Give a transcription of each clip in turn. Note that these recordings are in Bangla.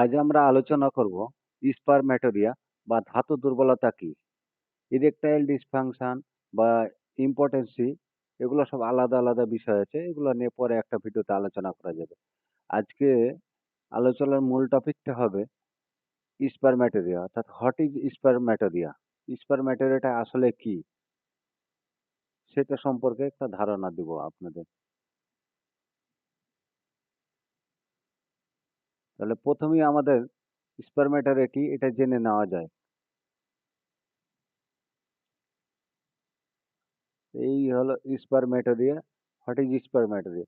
আজ আমরা আলোচনা করব স্পারম্যাটোরিয়া বা ধাতু দুর্বলতা কি? ইরেকটাইল ডিসফাংশন বা ইম্পর্টেন্সি এগুলো সব আলাদা আলাদা বিষয় আছে, এগুলো নিয়ে পরে একটা ভিডিওতে আলোচনা করা যাবে। আজকে আলোচনার মূল টপিকটা হবে স্পারম্যাটোরিয়া অর্থাৎ হোয়াট ইজ স্পারম্যাটোরিয়া স্পারম্যাটোরিয়াটা আসলে কি? সেটা সম্পর্কে একটা ধারণা দিব আপনাদের। তাহলে প্রথমেই আমাদের স্পার্মেটারিটি এটা জেনে নেওয়া যায়। এই হলো spermatorrhea what is spermatorrhea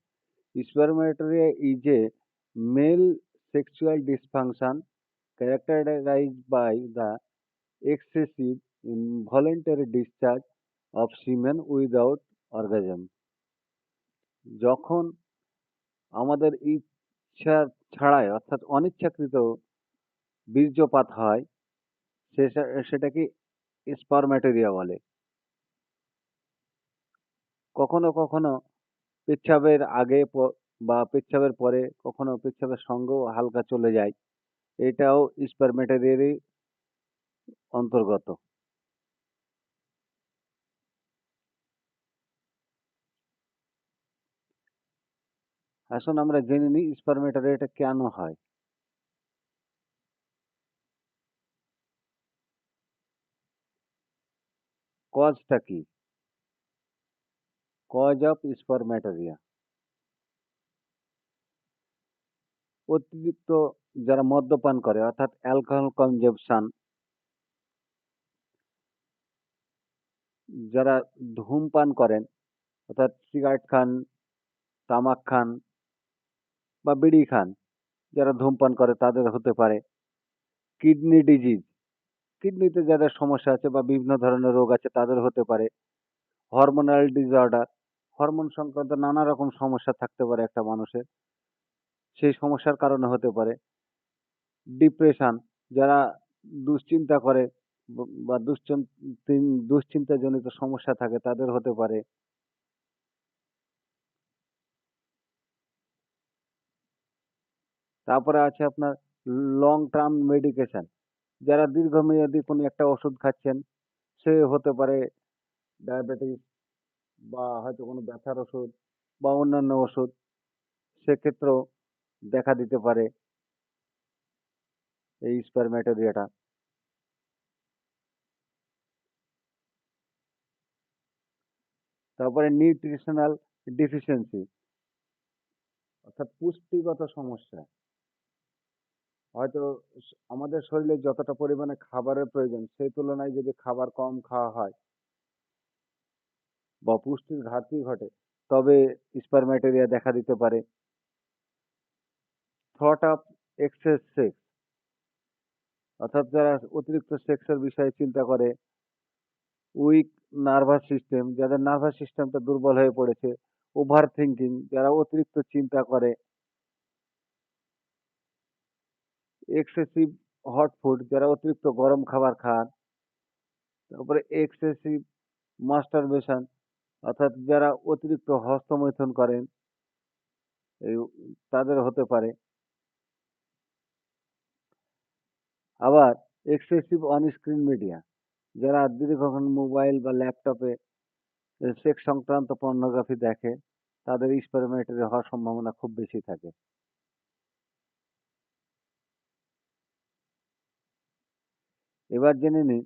spermatorrhea is a male sexual dysfunction characterize by the excessive involuntary discharge of semen without orgasm যখন আমাদের ইচ্ছার ছাড়াই, অর্থাৎ অনিচ্ছাকৃত বীর্যপাত হয়, সে সেটাকে স্পারম্যাটোরিয়া বলে। কখনো কখনো পেচ্ছাবের আগে বা পেচ্ছাবের পরে কখনো পেচ্ছাবের সঙ্গেও হালকা চলে যায়, এটাও স্পারমেটারিয়ারই অন্তর্গত। আসুন আমরা জেনে নিই স্পারমেটারিয়াটা কেন হয়। কজটা কি? কজ অফ স্পারম্যাটোরিয়া অতিরিক্ত যারা মদ্যপান করে, অর্থাৎ অ্যালকোহল কনজাম্পশন যারা ধূমপান করেন, অর্থাৎ সিগারেট খান, তামাক খান বা বিড়ি খান, যারা ধূমপান করে তাদের হতে পারে কিডনি ডিজিজ। কিডনিতে যাদের সমস্যা আছে বা বিভিন্ন ধরনের রোগ আছে তাদের হতে পারে হরমোনাল ডিসঅর্ডার। হরমোন সংক্রান্ত নানা রকম সমস্যা থাকতে পারে একটা মানুষের। সেই সমস্যার কারণে হতে পারে ডিপ্রেশান, যারা দুশ্চিন্তা করে বা দুশ্চিন্তাজনিত সমস্যা থাকে তাদের হতে পারে তারপরে আছে আপনার লং টার্ম মেডিকেশন যারা দীর্ঘমেয়াদী কোনো একটা ওষুধ খাচ্ছেন, সে হতে পারে ডায়াবেটিস বা হয়তো কোনো ব্যথার ওষুধ বা অন্যান্য ওষুধ, সেক্ষেত্রেও দেখা দিতে পারে এই স্পারম্যাটোরিয়াটা তারপরে নিউট্রিশনাল ডিফিসিয়েন্সি অর্থাৎ পুষ্টিগত সমস্যা। হয়তো আমাদের শরীরে যতটা পরিমাণে খাবারের প্রয়োজন, সেই তুলনায় যদি খাবার কম খাওয়া হয় বা পুষ্টির ঘাটতি ঘটে, তবে স্পারম্যাটেরিয়া দেখা দিতে পারে। থট অফ এক্সেস সেক্স অর্থাৎ যারা অতিরিক্ত সেক্সের বিষয়ে চিন্তা করে উইক নার্ভাস সিস্টেম যাদের নার্ভাস সিস্টেমটা দুর্বল হয়ে পড়েছে ওভার থিঙ্কিং যারা অতিরিক্ত চিন্তা করে এক্সেসিভ হট ফুড যারা অতিরিক্ত গরম খাবার খান, তারপরে এক্সেসিভ মাস্টারবেশন অর্থাৎ যারা অতিরিক্ত হস্তমৈথুন করেন, এই তাদের হতে পারে। আবার এক্সেসিভ অন স্ক্রিন মিডিয়া যারা দীর্ঘক্ষণ মোবাইল বা ল্যাপটপে সেক্স সংক্রান্ত পর্নোগ্রাফি দেখে, তাদের স্পারমেটারি হওয়ার সম্ভাবনা খুব বেশি থাকে। এবার জেনে নিই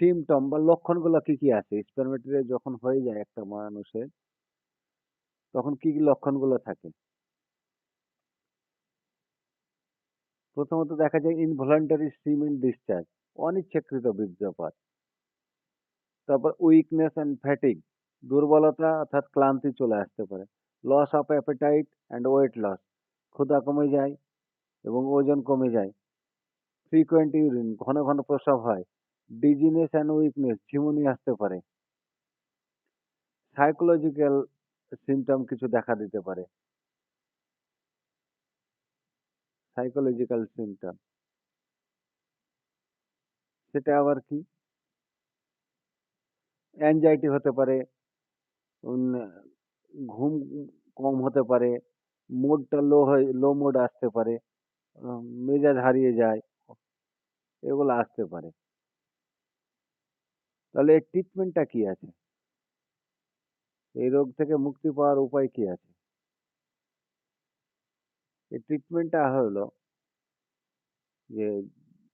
সিমটম বা লক্ষণগুলো কি কি আছে। স্পারমেটারি যখন হয়ে যায় একটা মানুষের, তখন কি কি লক্ষণগুলো থাকে? প্রথমত দেখা যায় ইনভলান্টারি সিমেন ডিসচার্জ অনিচ্ছাকৃত বীর্যপাত। তারপর উইকনেস অ্যান্ড ফ্যাটিক দুর্বলতা অর্থাৎ ক্লান্তি চলে আসতে পারে। Loss of appetite and weight loss ক্ষুধা কমে যায় এবং ওজন কমে যায়। ফ্রিকোয়েন্ট ইউরিন ঘন ঘন প্রস্রাব হয়। ডিজিনেস অ্যান্ড উইকনেস ঝিমুনি আসতে পারে। সাইকোলজিক্যাল সিমটম কিছু দেখা দিতে পারে। সাইকোলজিক্যাল সিমটম সেটা আবার কি? অ্যাংজাইটি হতে পারে ঘুম কম হতে পারে মুডটা লো হয়ে লো মুড আসতে পারে মেজাজ হারিয়ে যায় এগুলো আসতে পারে। তাহলে এর ট্রিটমেন্টটা কি আছে? এই রোগ থেকে মুক্তি পাওয়ার উপায় কি আছে? এই ট্রিটমেন্টটা হলো যে,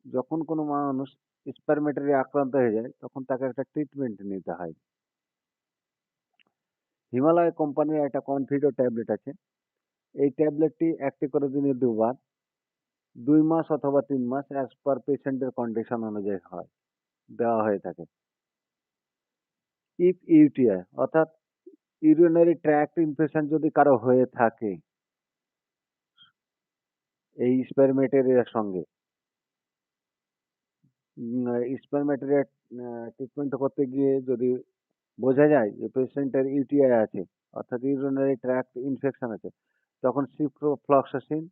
যখন কোনো মানুষ স্পারমেটারি আক্রান্ত হয়ে যায়, তখন তাকে একটা ট্রিটমেন্ট নিতে হয়। হিমালয় কোম্পানির একটা কনফিডো ট্যাবলেট আছে। এই ট্যাবলেটটি একটি করে দিনে দুবার দুই মাস অথবা তিন মাস অ্যাজ পার পেশেন্টের কন্ডিশন অনুযায়ী হয়, দেওয়া হয়ে থাকে। ইফ ইউটিআই অর্থাৎ ইউরিনারি ট্র্যাক্ট ইনফেকশন যদি কারও হয়ে থাকে, এই স্পারমেটেরিয়ার সঙ্গে স্পারমেটেরিয়া ট্রিটমেন্ট করতে গিয়ে যদি বোঝা যায় যে পেশেন্টের ইউটিআই আছে, অর্থাৎ ইউরিনারি ট্র্যাক্ট ইনফেকশন আছে, তখন সিপ্রোফ্লক্সাসিন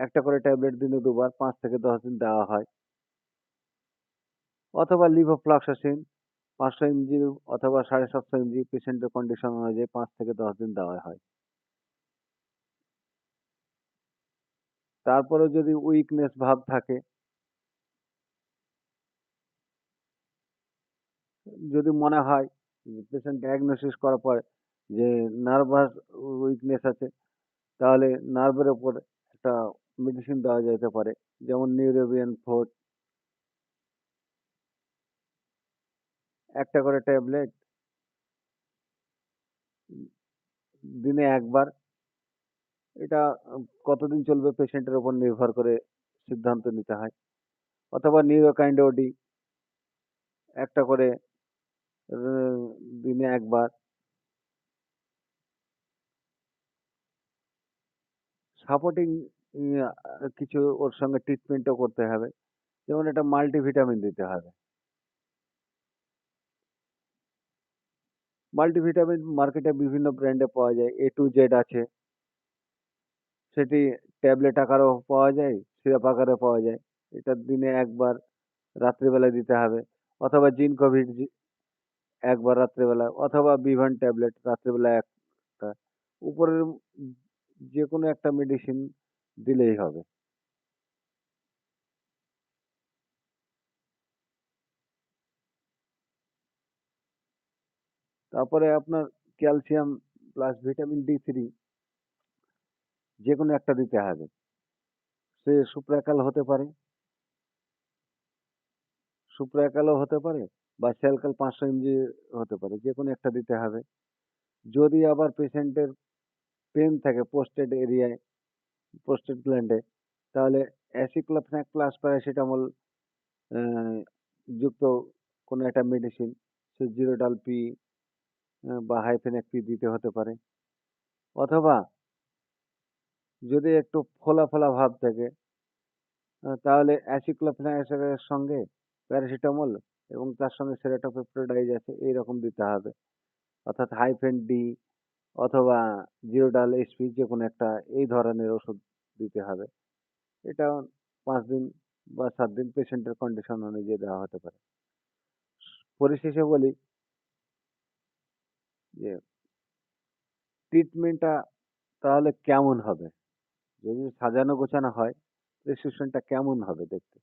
একটা করে ট্যাবলেট দিনে দুবার, পাঁচ থেকে দশ দিন দেওয়া হয়। অথবা লিভোফ্লক্সাসিন, পাঁচশো এমজি অথবা সাড়ে সাতশো এমজি পেশেন্টের কন্ডিশন অনুযায়ী পাঁচ থেকে দশ দিন দেওয়া হয়। তারপরে যদি উইকনেস ভাব থাকে, যদি মনে হয় পেশেন্ট ডায়াগনোসিস করার পর যে নার্ভাস উইকনেস আছে, তাহলে নার্ভের ওপর একটা মেডিসিন দেওয়া যেতে পারে, যেমন নিউরোবিয়ান ফোর্ট একটা করে ট্যাবলেট দিনে একবার, এটা কতদিন চলবে পেশেন্টের ওপর নির্ভর করে সিদ্ধান্ত নিতে হয়, অথবা নিউরোকাইন্ডোডি একটা করে, দিনে একবার সাপোর্টিং কিছু ওর সঙ্গে ট্রিটমেন্টও করতে হবে। যেমন একটা মাল্টিভিটামিন দিতে হবে। মাল্টিভিটামিন মার্কেটে বিভিন্ন ব্র্যান্ডে পাওয়া যায়। এ টু জেড আছে। সেটি ট্যাবলেট আকারেও পাওয়া যায় সিরাপ আকারে পাওয়া যায়। এটা দিনে একবার রাত্রিবেলা দিতে হবে। অথবা জিন কোভিড একবার রাত্রেবেলা। অথবা বিভান ট্যাবলেট রাত্রেবেলা একটা। উপরের যে কোনো একটা মেডিসিন দিলেই হবে। তারপরে আপনার calcium plus vitamin D three যে কোনো একটা দিতে হবে। সে সুপ্রাকাল হতে পারে। সুপ্রাকালও হতে পারে বা স্যালকাল পাঁচশো এমজি হতে পারে যে কোনো একটা দিতে হবে। যদি আবার পেশেন্টের পেন থাকে পোস্টেড এরিয়ায় পোস্টেড গ্ল্যান্ডে তাহলে অ্যাসিক্লোফেনাক প্লাস প্যারাসিটামল যুক্ত কোনো একটা মেডিসিন সে জিরোডাল পি বা হাইফেনেক পি দিতে হতে পারে। অথবা যদি একটু ফোলা ফোলা ভাব থাকে তাহলে অ্যাসিক্লোফেনাকের সঙ্গে প্যারাসিটামল এবং তার সঙ্গে সেরাটোপেপটাইড আছে, এইরকম দিতে হবে। অর্থাৎ হাইফেন ডি অথবা জিরোডাল এসপি যে কোনো একটা, এই ধরনের ওষুধ দিতে হবে। এটা পাঁচ দিন বা সাত দিন পেশেন্টের কন্ডিশন অনুযায়ী দেওয়া হতে পারে। পরিশেষে বলি যে ট্রিটমেন্টটা তাহলে কেমন হবে? যদি সাজানো গোছানো হয় প্রেসক্রিপশনটা কেমন হবে দেখতে?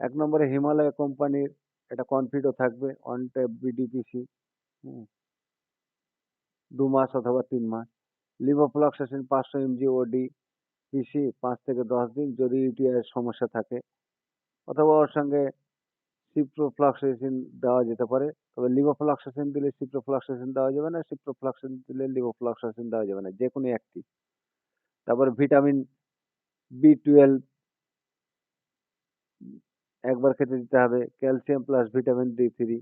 এক নম্বরে হিমালয় কোম্পানির একটা কনফিডও থাকবে অন ট্যাপ বিডিপিসি দু মাস অথবা তিন মাস। লিভোফ্লক্সাসিন পাঁচশো এমজি ওডি পিসি পাঁচ থেকে দশ দিন যদি ইউটিআই সমস্যা থাকে। অথবা ওর সঙ্গে সিপ্রোফ্লক্সাসিন দেওয়া যেতে পারে। তবে লিভোফ্লক্সাসিন দিলে সিপ্রোফ্লক্সাসিন দেওয়া যাবে না সিপ্রোফ্লক্সাসিন দিলে লিভোফ্লক্সাসিন দেওয়া যাবে না যে কোনো একটি। তারপর ভিটামিন বি টুয়েলভ একবার খেতে দিতে হবে calcium plus vitamin D three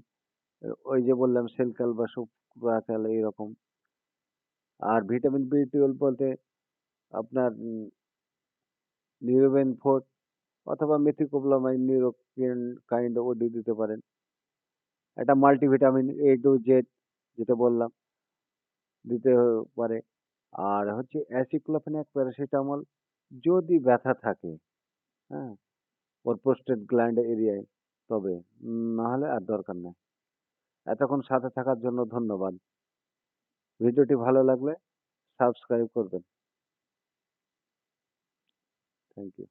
ওই যে বললাম সেলকাল বা শুক্রাকাল এইরকম। আর ভিটামিন বি টুয়েলভ বলতে আপনার নিউরোবেন ফোর্ট অথবা মেথিকোপ্লামাইন নিউরোকিন কাইন্ড ওডি দিতে পারেন। একটা মাল্টিভিটামিন এ টু জেড যেটা বললাম দিতে পারে। আর হচ্ছে অ্যাসিক্লোফেনাক প্যারাসিটামল যদি ব্যথা থাকে হ্যাঁ ওর পোস্টেড গ্ল্যান্ড এরিয়ায়, তবে নাহলে আর দরকার নেই। এতক্ষণ সাথে থাকার জন্য ধন্যবাদ। ভিডিওটি ভালো লাগলে সাবস্ক্রাইব করবেন। Thank you